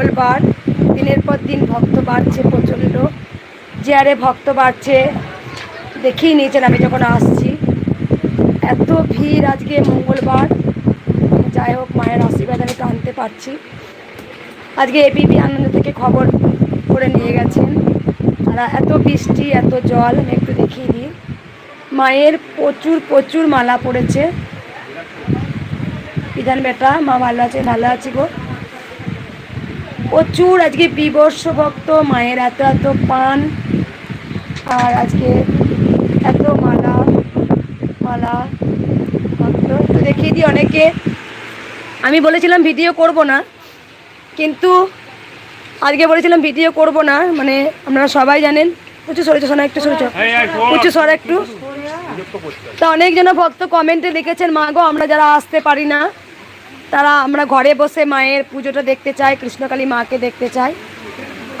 মঙ্গলবার, দিনের পর দিন ভক্ত বাড়ছে প্রচণ্ড। যে আরে ভক্ত বাড়ছে, দেখেই নিয়েছেন আমি যখন আসছি। এত ভিড় আজকে মঙ্গলবার। যাই হোক, মায়ের আশীর্বাদ আমি টানতে পারছি। আজকে এবিপি আনন্দ থেকে খবর করে নিয়ে গেছেন। আর এত বৃষ্টি, এত জল, আমি একটু দেখিয়ে দিই। মায়ের প্রচুর প্রচুর মালা পড়েছে। বিধান বেটা, মা ভালো আছে, ভালো আছি গো। প্রচুর আজকে বিবর্ষ ভক্ত মায়ের এত এত পান। আর আজকে এত মালা মালা ভক্ত। তো দেখিয়ে দিই অনেকে। আমি বলেছিলাম ভিডিও করব না কিন্তু আজকে বলেছিলাম ভিডিও করব না মানে আপনারা সবাই জানেন। উঁচু সরেছো শোনা একটু সরেছো উঁচু। সর একটু। তা অনেকজন ভক্ত কমেন্টে লিখেছেন মা গো আমরা যারা আসতে পারি না তারা আমরা ঘরে বসে মায়ের পুজোটা দেখতে চাই কৃষ্ণকালী মাকে দেখতে চাই।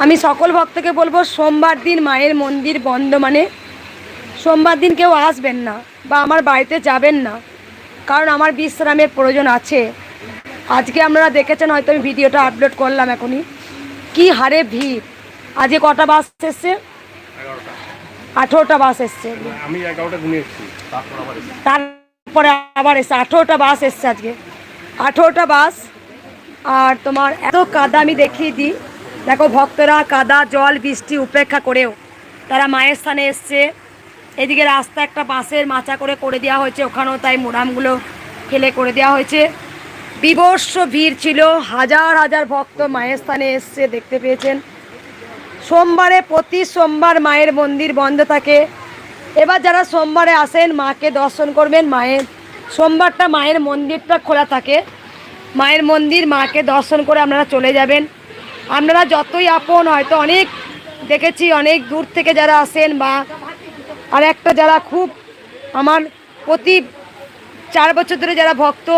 আমি সকল ভক্তকে বলব সোমবার দিন মায়ের মন্দির বন্ধ মানে সোমবার দিন কেউ আসবেন না বা আমার বাড়িতে যাবেন না কারণ আমার বিশ্রামের প্রয়োজন আছে। আজকে আপনারা দেখেছেন হয়তো আমি ভিডিওটা আপলোড করলাম এখনই। কি হারে ভিড়! আজকে কটা বাস এসছে? আঠেরোটা বাস এসছে। তারপরে আবার এসছে আঠেরোটা বাস এসছে আজকে। আঠেরোটা বাস। আর তোমার এত কাদা আমি দেখিয়ে দিই। দেখো ভক্তরা কাদা, জল, বৃষ্টি উপেক্ষা করেও তারা মায়ের স্থানে এসছে। এদিকে রাস্তা একটা বাঁশের মাচা করে করে দেওয়া হয়েছে। ওখানেও তাই মোড়ামগুলো ফেলে করে দেওয়া হয়েছে। বিবর্ষ ভিড় ছিল। হাজার হাজার ভক্ত মায়ের স্থানে এসছে, দেখতে পেয়েছেন। সোমবারে, প্রতি সোমবার মায়ের মন্দির বন্ধ থাকে। এবার যারা সোমবারে আসেন, মাকে দর্শন করবেন, মায়ের সোমবারটা মায়ের মন্দিরটা খোলা থাকে। মায়ের মন্দির মাকে দর্শন করে আপনারা চলে যাবেন। আপনারা যতই আপন হয়তো অনেক দেখেছি, অনেক দূর থেকে যারা আসেন বা আর একটা যারা খুব আমার প্রতি চার বছর ধরে যারা ভক্ত,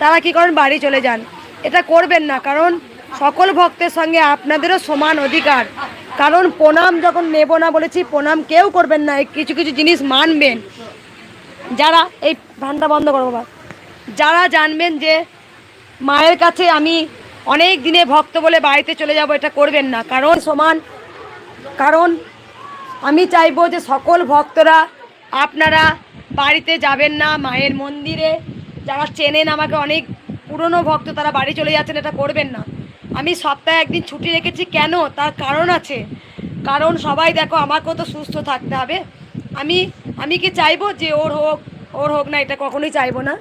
তারা কি করেন, বাড়ি চলে যান। এটা করবেন না, কারণ সকল ভক্তের সঙ্গে আপনাদেরও সমান অধিকার। কারণ প্রণাম যখন নেব না বলেছি, প্রণাম কেউ করবেন না কিছু কিছু জিনিস মানবেন। যারা, এই ধান্দা বন্ধ করো বাবা। যারা জানবেন যে মায়ের কাছে আমি অনেক দিনে ভক্ত বলে বাড়িতে চলে যাব, এটা করবেন না। কারণ সমান, কারণ আমি চাইব যে সকল ভক্তরা, আপনারা বাড়িতে যাবেন না মায়ের মন্দিরে। যারা চেনেন আমাকে অনেক পুরনো ভক্ত, তারা বাড়ি চলে যাচ্ছেন, এটা করবেন না। আমি সপ্তাহে একদিন ছুটি রেখেছি। কেন? তার কারণ আছে। কারণ সবাই দেখো, আমাকেও তো সুস্থ থাকতে হবে। আমি আমি কি চাইব যে ওর হোক ওর হোক না, এটা কখনোই চাইব না।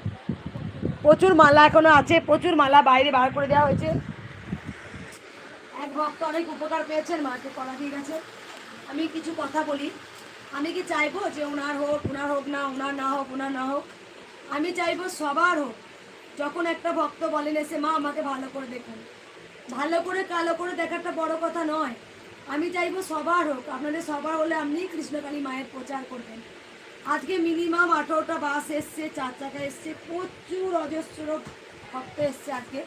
প্রচুর মালা এখনও আছে, প্রচুর মালা বাইরে বার করে দেওয়া হয়েছে। এক ভক্ত অনেক উপকার পেয়েছেন, মাকে করা দিয়ে গেছে। আমি কিছু কথা বলি। আমি কি চাইব যে ওনার হোক ওনার হোক না ওনার না হোক ওনার না হোক। আমি চাইব সবার হোক। যখন একটা ভক্ত বলেন এসে, মা, আমাকে ভালো করে দেখুন। ভালো করে কালো করে দেখাটা বড় কথা নয়। আমি চাইব সবার হোক, আপনাদের সবার হলে আপনি কৃষ্ণকালী মায়ের প্রচার করবেন। আজকে মিনিমাম আঠারোটা বাস এসছে, চার চাকা এসছে, প্রচুর অজস্র ভক্ত এসছে আজকে।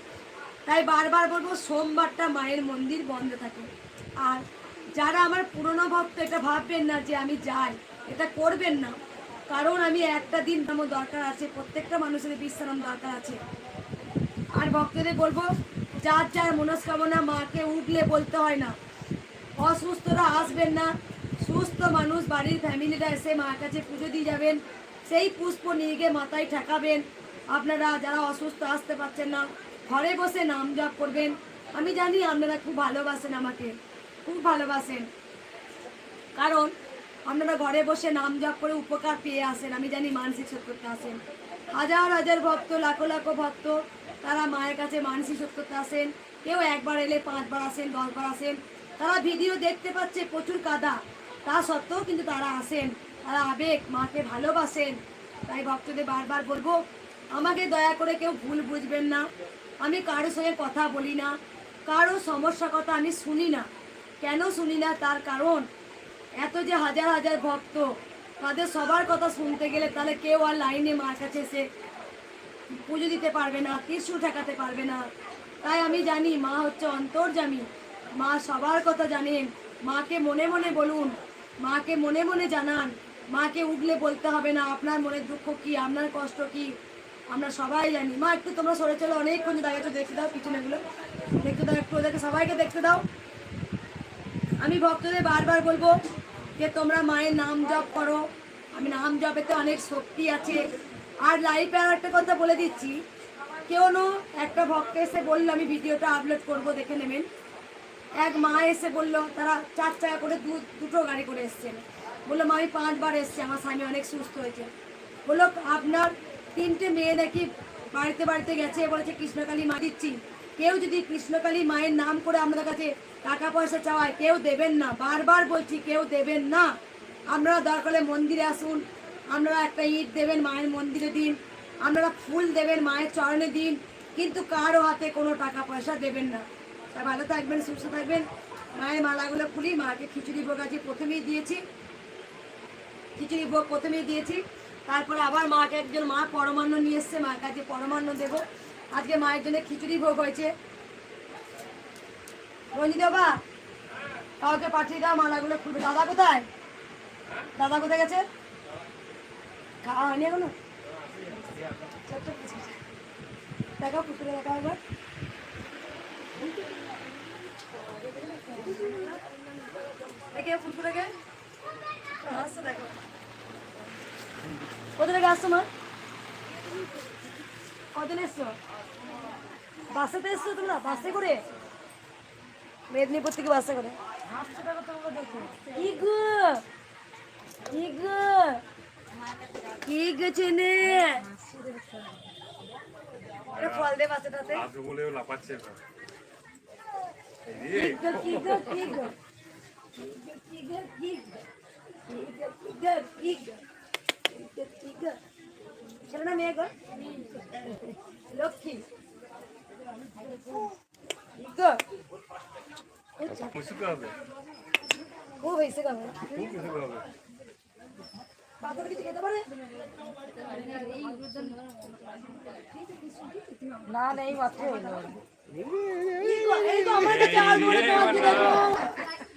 তাই বারবার বলব সোমবারটা মায়ের মন্দির বন্ধ থাকে। আর যারা আমার পুরনো ভক্ত, এটা ভাববেন না যে আমি যাই, এটা করবেন না। কারণ আমি একটা দিন আমার দরকার আছে, প্রত্যেকটা মানুষের বিশ্রাম দরকার আছে। আর ভক্তদের বলব, যার যার মনস্কামনা মাকে উঠলে বলতে হয় না। অসুস্থরা আসবেন না। সুস্থ মানুষ, বাড়ির ফ্যামিলিরা এসে মার কাছে পুজো দিয়ে যাবেন। সেই পুষ্প নিয়ে গিয়ে মাথায় ঠেকাবেন। আপনারা যারা অসুস্থ আসতে পারছেন না, ঘরে বসে নাম জপ করবেন। আমি জানি আপনারা খুব ভালোবাসেন আমাকে। খুব ভালোবাসেন। কারণ আপনারা ঘরে বসে নাম জপ করে উপকার পেয়ে আসেন। আমি জানি মানসিক সত্যতা আসেন। হাজার হাজার ভক্ত, লাখো লাখো ভক্ত, তারা মায়ের কাছে মানসিক সত্যতা আসেন। কেউ একবার এলে পাঁচবার আসেন, দশবার আসেন। তারা ভিডিও দেখতে পাচ্ছে প্রচুর কাদা। তা সত্ত্বেও কিন্তু তারা আসেন। তারা আবেগ, মাকে ভালোবাসেন। তাই ভক্তদের বারবার বলব, আমাকে দয়া করে কেউ ভুল বুঝবেন না। আমি কারোর সঙ্গে কথা বলি না। কারও সমস্যা কথা আমি শুনি না। কেন শুনি না? তার কারণ, এত যে হাজার হাজার ভক্ত, তাদের সবার কথা শুনতে গেলে তাহলে কেউ আর লাইনে মার কাছে এসে পুজো দিতে পারবে না কিছু ঠেকাতে পারবে না। তাই আমি জানি মা হচ্ছে অন্তর্জামী মা সবার কথা জানেন। মাকে মনে মনে বলুন, মাকে মনে মনে জানান। মাকে উগলে বলতে হবে না, আপনার মনের দুঃখ কি, আপনার কষ্ট কি? আমরা সবাই জানি। মা, একটু তোমরা সরে চলো, অনেকক্ষণ দাঁড়িয়েছো দেখতে দাও পিছনেগুলো দেখতে দাও, একটু ওদেরকে, সবাইকে দেখতে দাও। আমি ভক্তদের বারবার বলব যে, তোমরা মায়ের নাম জপ করো। আমি নাম জপেতে অনেক শক্তি আছে। আর লাইভে আর একটা কথা বলে দিচ্ছি। কেউ একটা ভক্ত এসে বলল, আমি ভিডিওটা আপলোড করব, দেখে নেবেন। এক মা এসে বলল, তারা চার চাকা করে দু, দুটো গাড়ি করে এসছেন। বলল, মা, আমি পাঁচবার এসছি, আমার স্বামী অনেক সুস্থ হয়েছে। বলল, আপনার তিনটে মেয়ে নাকি বাড়িতে বাড়িতে গেছে? বলেছে, কৃষ্ণকালী মা দিচ্ছি। কেউ যদি কৃষ্ণকালী মায়ের নাম করে আপনাদের কাছে টাকা পয়সা চাওয়ায়, কেউ দেবেন না। বারবার বলছি, কেউ দেবেন না। আপনারা দরকার মন্দিরে আসুন। আপনারা একটা ইট দেবেন মায়ের মন্দিরে দিন। আপনারা ফুল দেবেন মায়ের চরণে দিন। কিন্তু কারও হাতে কোনো টাকা পয়সা দেবেন না। তা ভালো থাকবেন, সুস্থ থাকবেন। মায়ের মালাগুলো খুলি, মাকে খিচুড়ি ভোগ আজকে প্রথমেই দিয়েছি। খিচুড়ি ভোগ প্রথমেই দিয়েছি। তারপরে আবার মাকে একজন মা পরমান্ন নিয়ে এসছে, মার কাছে পরমান্ন দেবো। আজকে মায়ের জন্য খিচুড়ি ভোগ হয়েছে। রঞ্জিত বাবা, কাউকে পাঠিয়ে দাও, মালাগুলো খুলবে। দাদা কোথায়? দাদা কোথায় গেছে? খাওয়া হয়নি এখনও। দেখাও পুকুরে দেখাও একবার। দেখো। কোথা থেকে আসছো মা কদিন এসছো বাসেতে এসছো তোমরা বাসে করে? মেদিনীপুর থেকে বাসে করে। কি গো? কি গো? কি গো চেনে? ফল দে বাসেটাতে লাপাচ্ছে কি গো কি গো কি গো? Tiga, tiga, tiga. Tiga, tiga, tiga. Tiga, tiga. Cerna mega. Lucky. Tiga. Pusuk apa? Oh, besok apa? Oh, besok apa? Bapak kita kita baru. ना नहीं मात्र ये तो हमारे चार लोग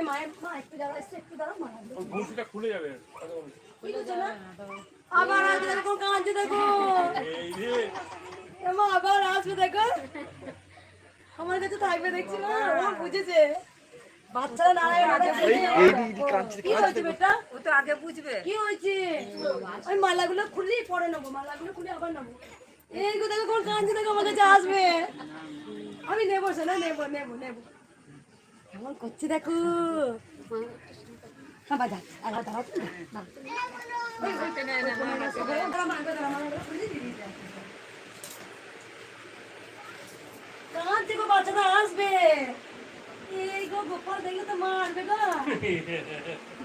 আমি মায়ের মা একটু দাঁড়া এসছে একটু দাঁড়া মা ওই খুলে যাবে। কি করছ না? আবার আসবে দেখো কাঁদছে দেখো। এই আবার আসবে দেখো। আমার কাছে থাকবে দেখছি না ও বুঝেছে। বাচ্চারা নাড়ায় নাড়ায় কি হয়েছে বেটা? ও তো আগে বুঝবে। কি হয়েছে? আমি মালাগুলো খুললি পরে নেব। মালাগুলো খুলে আবার নেব। এই দেখো কোন কাঁদছে দেখো আমার কাছে আসবে। আমি নেব শোনা নেব নেব নেব। কেমন করছে দেখো। হ্যাঁ, এই গো, গোপাল তো মারবে গো।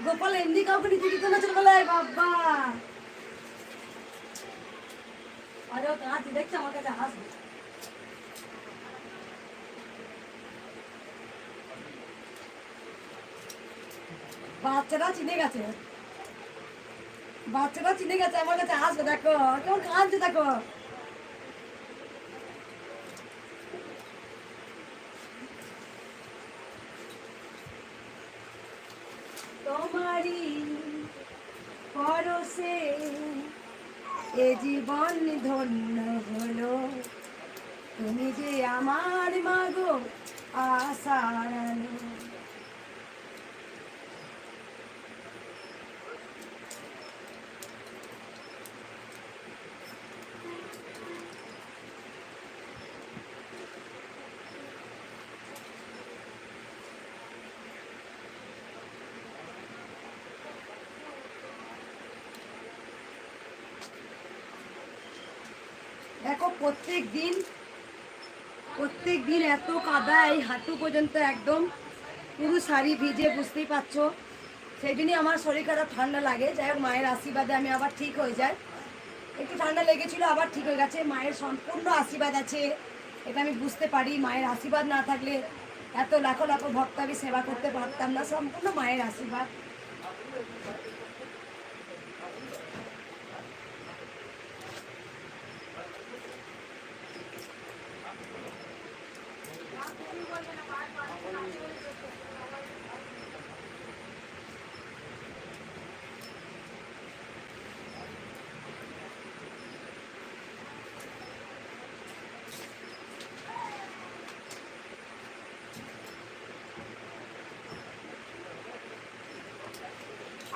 গোপাল এমনি কাউকে নিচে দিতে না চলে বাবা। আরে কাঁচি দেখছে আমার কাছে আসবে বাচ্চাটা চিনে গেছে। বাচ্চাটা চিনে গেছে, আমার কাছে আসবে, দেখো। কেমন কাঁদছে, দেখো। তোমারি পরশে এ জীবন ধন্য হলো। তুমি যে আমার মাগো আশার আলো। দেখো প্রত্যেক দিন প্রত্যেক দিন এত কাদা এই হাঁটু পর্যন্ত একদম পুরো শাড়ি ভিজে বুঝতেই পারছ। সেই জন্যই আমার শরীর খারাপ ঠান্ডা লাগে। যাই হোক, মায়ের আশীর্বাদে আমি আবার ঠিক হয়ে যাই। একটু ঠান্ডা লেগেছিল, আবার ঠিক হয়ে গেছে। মায়ের সম্পূর্ণ আশীর্বাদ আছে, এটা আমি বুঝতে পারি। মায়ের আশীর্বাদ না থাকলে এত লাখো লাখো ভক্ত আমি সেবা করতে পারতাম না। সম্পূর্ণ মায়ের আশীর্বাদ।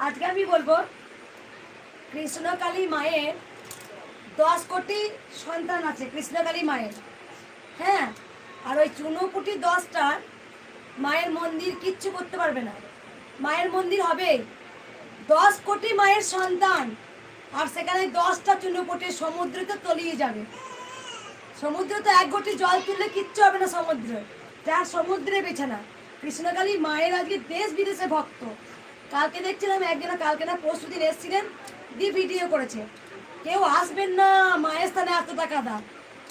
আজকে আমি বলব, কৃষ্ণকালী মায়ের দশ কোটি সন্তান আছে, কৃষ্ণকালী মায়ের। হ্যাঁ আর ওই চুনোপুটি দশটা মায়ের মন্দির কিচ্ছু করতে পারবে না। মায়ের মন্দির হবে দশ কোটি মায়ের সন্তান, আর সেখানে দশটা চুনোপুটি সমুদ্রতে তলিয়ে যাবে। সমুদ্র তো এক ঘটি জল তুললে কিচ্ছু হবে না সমুদ্র, যার সমুদ্রে বেছে না কৃষ্ণকালী মায়ের আজকে দেশ বিদেশে ভক্ত। কালকে দেখছিলাম একজন কালকে না পরশু দিন এসেছিলেন, দিয়ে ভিডিও করেছে। কেউ আসবেন না, মায়ের স্থানে এত টাকা দাম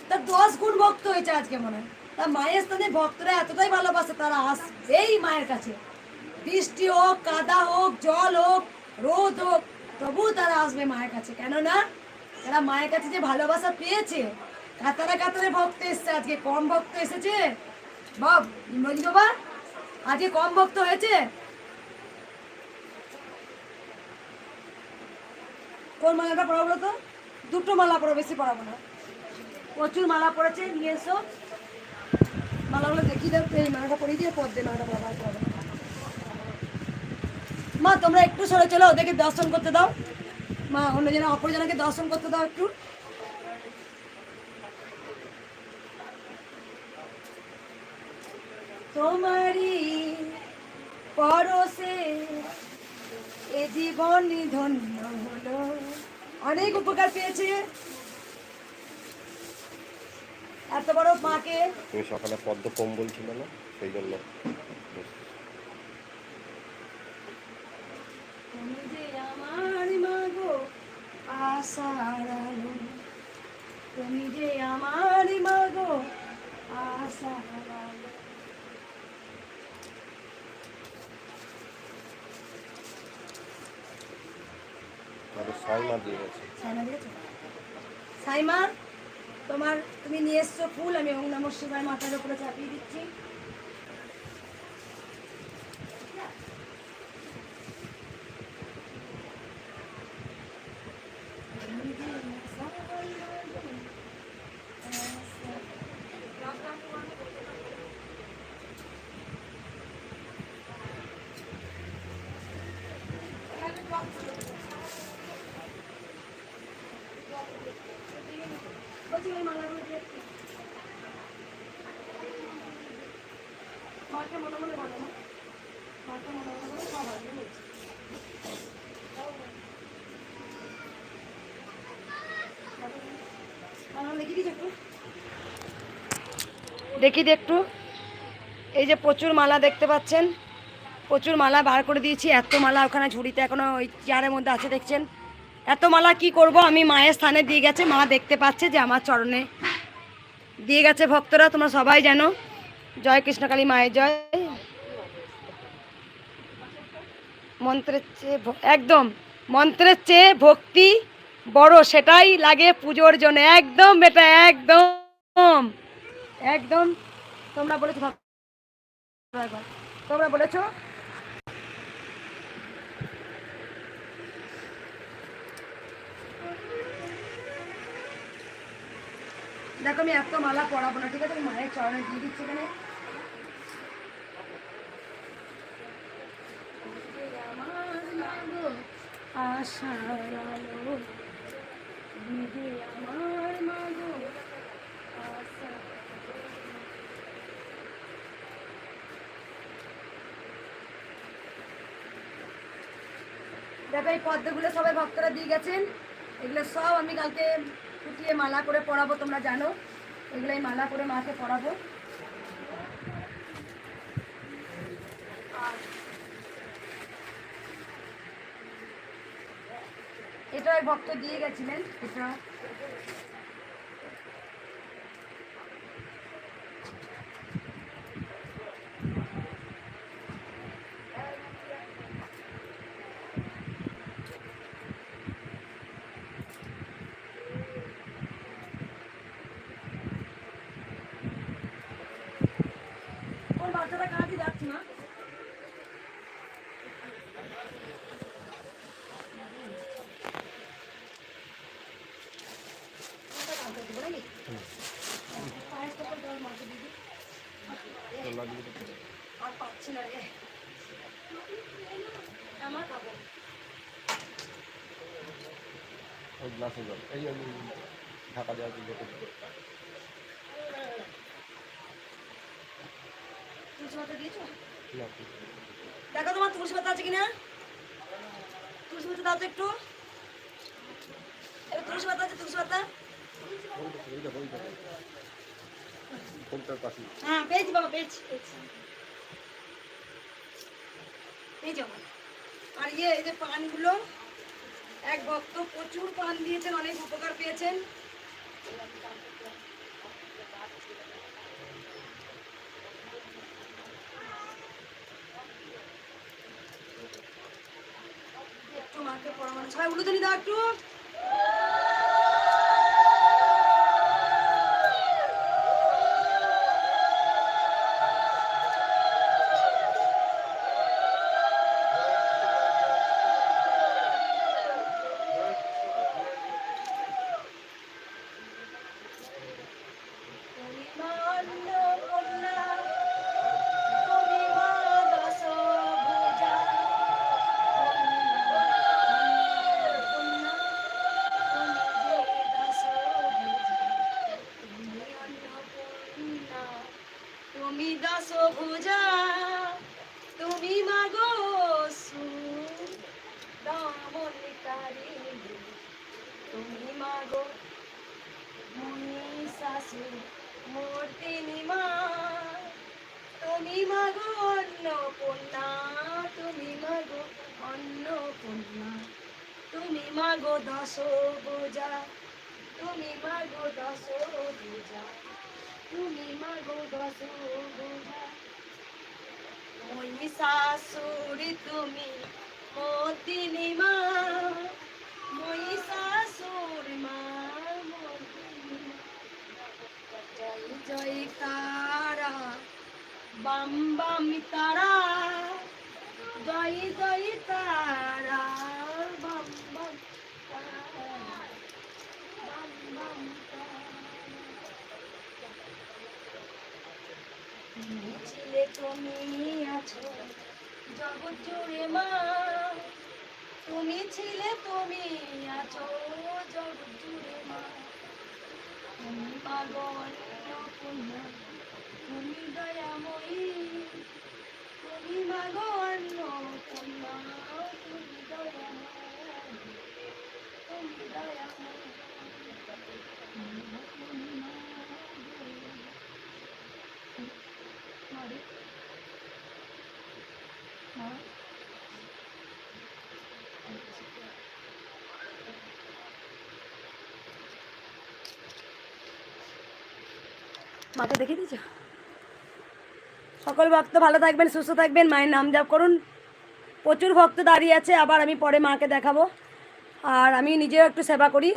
তা দশ গুণ ভক্ত হয়েছে আজকে মনে হয়। তা মায়ের স্থানে ভক্তরা এতটাই ভালোবাসে, তারা আসবেই মায়ের কাছে। বৃষ্টি হোক, কাদা হোক, জল হোক, রোদ হোক তবু তারা আসবে মায়ের কাছে। কেননা তারা মায়ের কাছে যে ভালোবাসা পেয়েছে, কাতারে কাতারে ভক্ত এসছে। আজকে কম ভক্ত এসেছে। বাবা, আজকে কম ভক্ত হয়েছে? কোন মালাটা পড়াবো তো? দুটো মালা পড়ো বেশি পড়াবো না। প্রচুর মালা পড়েছে, নিয়ে এসো। মালাগুলো দেখিয়ে দাও, এই মালাটা পরিয়ে দিয়ে পর দে মালাটা মা, তোমরা একটু সরে চলো, ওদেরকে দর্শন করতে দাও। মা অন্য অন্যজনে, অপরজনকে দর্শন করতে দাও একটু। তোমারই পরশে এ জীবন ধন্য হলো। অনেক উপকার পেয়েছে। এত বড় মাকে তুমি সকালে পদ্ম কম্বল ছিল না? সেই জন্য। তুমি যে আমার মাগো আশার আলো তুমি যে আমার মাগো আশার আলো। আমাদের সাইমা দিয়ে গেছে সাইমা দিয়েছ? সাইমা, তোমার, তুমি নিয়ে এসছো ফুল, আমি ওম নমঃ শিবায় মাথার উপরে চাপিয়ে দিচ্ছি বলছি ওই মালাগুলো দিয়ে একটু। মাকে মনে মনে বলো না মাকে মনে মনে বলো সব হবে বলছি দেখি একটু। এই যে প্রচুর মালা দেখতে পাচ্ছেন। প্রচুর মালা বার করে দিয়েছি। এত মালা ওখানে ঝুড়িতে এখনও ওই চেয়ারের মধ্যে আছে, দেখছেন? এত মালা কি করব? আমি মায়ের স্থানে দিয়ে গেছে। মা দেখতে পাচ্ছে যে আমার চরণে দিয়ে গেছে ভক্তরা। তোমরা সবাই জানো। জয় কৃষ্ণকালী মায়ের জয়। মন্ত্রের চেয়ে একদম। মন্ত্রের চেয়ে ভক্তি বড় সেটাই লাগে পুজোর জন্য। একদম বেটা, একদম। একদম। তোমরা বলেছ তোমরা বলেছ? দেখো, আমি এত মালা পড়াবো না, ঠিক আছে? মায়ের চরণে দিয়ে দিচ্ছি এখানে। আমার আমার মাগো আশার দেখো, এই পদ্মগুলো সবাই ভক্তরা দিয়ে গেছেন। এগুলো সব আমি কালকে ফুটিয়ে মালা করে পরাবো, তোমরা জানো। এগুলো এই মালা করে মাকে পরাবো। আর এটা ভক্ত দিয়ে গেছিলেন এটা আর পাচ্ছি না রে ঢাকা দেওয়া পাতা দিয়েছ দেখো তোমার তুলসী পাতা আছে কিনা? তুলসী পাতা দাও তো একটু। তুলসী পাতা আছে, তুলসী পাতা। হ্যাঁ। আর ইয়ে এই যে পানগুলো, এক ভক্ত প্রচুর পান দিয়েছেন, অনেক উপকার পেয়েছেন। একটু মাকে পরামর্শ সবাই উলুদনি দাও একটু। বোঝা মহিষাসুরি তুমি মতিনি মা মহিষাসুর মা মতিনি মা। জয় জয় তারা, বাম বাম তারা, জয় জয় তারা বাম বাম তারা বাম বাম তারা ছিলে তুমি আছো। জগৎ জুড়ে মা, তুমি ছিলে, তুমি আছো। জগৎ জুড়ে মা, তুমি পাগো অন্নপূর্ণা তুমি দয়াময়ী, তুমি অন্নপূর্ণা তুমি দয়াময়ী তুমি দয়াময়ী তুমি মাগো মারে মা মাকে দেখে দিয়েছ। সকল ভক্ত ভালো থাকবেন, সুস্থ থাকবেন। মায়ের নাম জপ করুন। প্রচুর ভক্ত দাঁড়িয়ে আছে, আবার আমি পরে মাকে দেখাবো। আর আমি নিজেও একটু সেবা করি।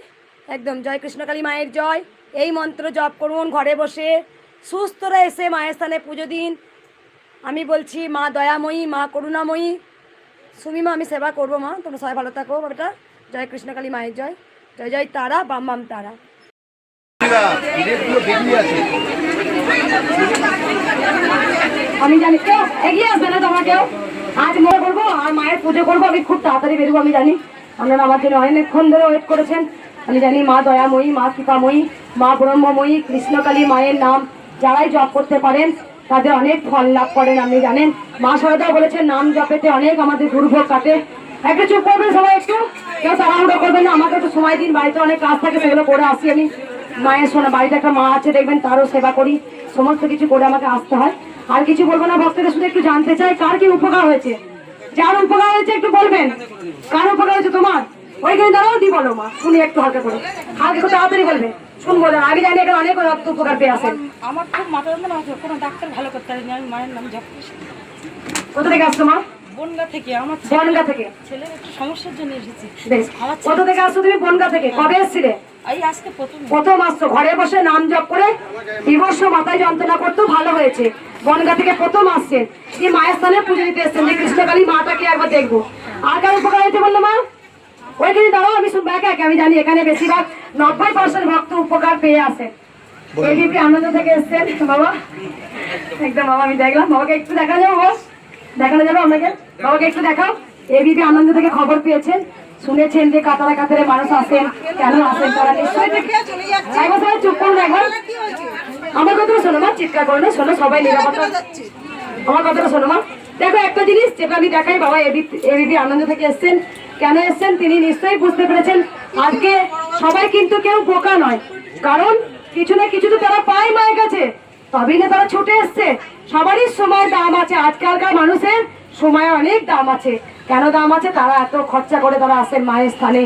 একদম, জয় কৃষ্ণকালী মায়ের জয়। এই মন্ত্র জপ করুন ঘরে বসে। সুস্থরা এসে মায়ের স্থানে পুজো দিন। আমি বলছি, মা দয়াময়ী, মা করুণাময়ী। সুমিমা আমি সেবা করব মা। তোমরা সবাই ভালো থাকো বেটা জয় কৃষ্ণকালী মায়ের জয়। জয় জয় তারা, বাম বাম তারা। আমি জানি কেউ এগিয়ে আসবে না তোমাকেও। আজ মনে করব আর মায়ের পুজো করব। আমি খুব তাড়াতাড়ি বেরোবো, আমি জানি। আপনারা আমার জন্য অনেকক্ষণ ধরে ওয়েট করেছেন। আমি জানি মা দয়াময়ী, মা কৃপাময়ী, মা ব্রহ্মময়ী, কৃষ্ণকালী মায়ের নাম যারাই জপ করতে পারেন তাদের অনেক ফল লাভ করেন আপনি জানেন। মা সরদা বলেছেন, নাম জপেতে অনেক আমাদের দুর্ভোগ কাটে। একটু চুপ করবেন সবাই একটু? কেউ তাড়াহুড়ো করবেন না, আমাকে একটু সময় দিন, বাড়িতে অনেক কাজ থাকে, সেগুলো করে আসি আমি। মায়ের শোনা বাড়িতে একটা মা আছে, দেখবেন তারও সেবা করি। সমস্ত কিছু করে আমাকে আসতে হয়। আর কিছু বলব না, ভক্তদের শুধু একটু জানতে চাই, কার কি উপকার হয়েছে? যার উপকার হয়েছে একটু বলবেন। কার উপকার হয়েছে তোমার? ওইখানে দাঁড়াও দি বলো মা। শুনি একটু হালকা করে। হালকা তাড়াতাড়ি বলবেন শুনব না আগে জানি এখানে অনেক রক্ত উপকার পেয়ে আসেন আমার খুব মাথা যন্ত্রণা আছে কোনো ডাক্তার ভালো করতে পারেনি আমি মায়ের নাম জপ কোথা থেকে আসছো মা? বনগা থেকে আমার বনগা থেকে। ছেলের একটু সমস্যার জন্য এসেছি। বেশ। কোথা থেকে আসছো তুমি? বনগা থেকে। কবে এসছিলে? এই আজকে প্রথম। প্রথম আসছো। ঘরে বসে নাম জপ করে বিবর্ষ মাথায় যন্ত্রণা করতেও ভালো হয়েছে। বনগা থেকে প্রথম আসছেন। মায়ের স্থানে পুজো দিতে এসছেন যে কৃষ্ণকালী মাটাকে একবার দেখব। আর কার উপকার হয়েছে বলল মা? ওইখানে দাঁড়াও আমি শুনব একা একা আমি জানি এখানে বেশিরভাগ নব্বই পার্সেন্ট ভক্ত উপকার পেয়ে আসে এবিপি আনন্দ থেকে এসছেন বাবা। একদম বাবা আমি দেখলাম বাবাকে একটু দেখা যাবে বাবা। দেখানো যাবে আপনাকে বাবাকে একটু দেখাও। এবিপি আনন্দ থেকে খবর পেয়েছেন। শুনেছেন যে কাতারে কাতারে মানুষ আসেন কেন আসেন তারা নিশ্চয়ই একবার সবাই চুপ করুন একবার আমার কথাটা শোনো মা চিৎকার করো না শোনো সবাই নিরাপত্তা। আমার কথাটা শোনো মা। দেখো একটা জিনিস যেটা আমি দেখাই বাবা এবিপি আনন্দ থেকে এসছেন। কেন এসছেন? তিনি নিশ্চয়ই বুঝতে পেরেছেন। আজকে সবাই কিন্তু কেউ বোকা নয়। কারণ কিছু না কিছু তো তারা পায় মায়ের কাছে। তবেই না তারা ছুটে এসছে। সবারই সময় দাম আছে। আজকালকার মানুষের সময় অনেক দাম আছে। কেন দাম আছে? তারা এত খরচা করে তারা আসেন মায়ের স্থানে।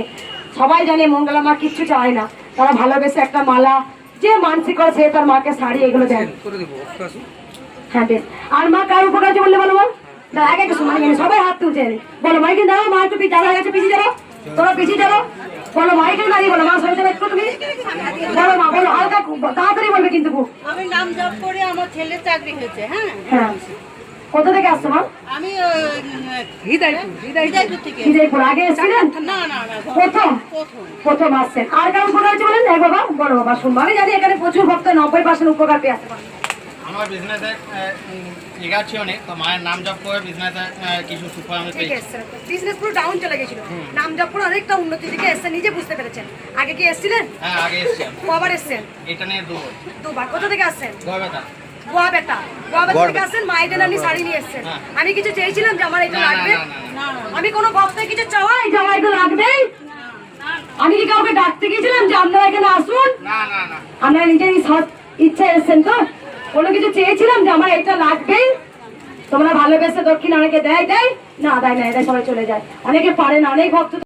সবাই জানে মঙ্গলা মা কিচ্ছু চায় না। তারা ভালোবেসে একটা মালা যে মানসিক সে তার মাকে শাড়ি এগুলো দেন হ্যাঁ বেশ আর মা কার উপকার আছে বললে বলো দাঁড়া, আগে একটু সময় সবাই হাত তুলছে। বলো মাইকে দাও মা একটু যারা গেছে পিছিয়ে যাব। তোরা পিছিয়ে যাব। বলো মাইকে দাঁড়িয়ে বলো মা সরে যাবে একটু তুমি। বলো মা বলো হালকা তাড়াতাড়ি বলবে কিন্তু আমি নাম জপ করে আমার ছেলের চাকরি হয়েছে হ্যাঁ? হ্যাঁ। কোথা থেকে আসছো মা? আমি হৃদয়পুর হৃদয়পুর। থেকে। বিজয়পুর আগে এসেছিলেন? না না না প্রথম? প্রথম। আসছেন। আর কারণ আছে বলেন? বাবা বলো বাবা শুনব আমি জানি এখানে প্রচুর ভক্ত নব্বই পার্সেন্ট উপকার পেয়ে আসতে পারে। আমার বিজনেসে তো মায়ের নাম জপ করে বিজনেসে কিছু সুফল আমি পেয়েছি বিজনেস পুরো ডাউন চলে গেছিল। নাম জপ করে অনেকটা উন্নতির দিকে এসছেন নিজে বুঝতে পেরেছেন। আগে কি এসেছিলেন? হ্যাঁ আগে এসছি আমি কবার এসছেন? এটা নিয়ে দুবার দুবার। কোথা থেকে আসছেন? গয়বাতা গোয়া বেটা। গোয়া বেটা থেকে আসছেন মায়ের জন্য আপনি শাড়ি নিয়ে এসছেন। হ্যাঁ। আমি কিছু চেয়েছিলাম যে আমার এটা লাগবে। আমি কোনো ভক্তের কিছু চাওয়াই যে আমার এটা লাগবেই আমি কি কাউকে ডাকতে গিয়েছিলাম যে আপনারা এখানে আসুন? না না না। আপনারা নিজের ইচ্ছা এসছেন তো? কোনো কিছু চেয়েছিলাম যে আমার এটা লাগবে তোমরা ভালোবেসে দক্ষিণ অনেকে দেয় দেয়। না দেয় না এটা সবাই চলে যায়। অনেকে পারে না, অনেক ভক্ত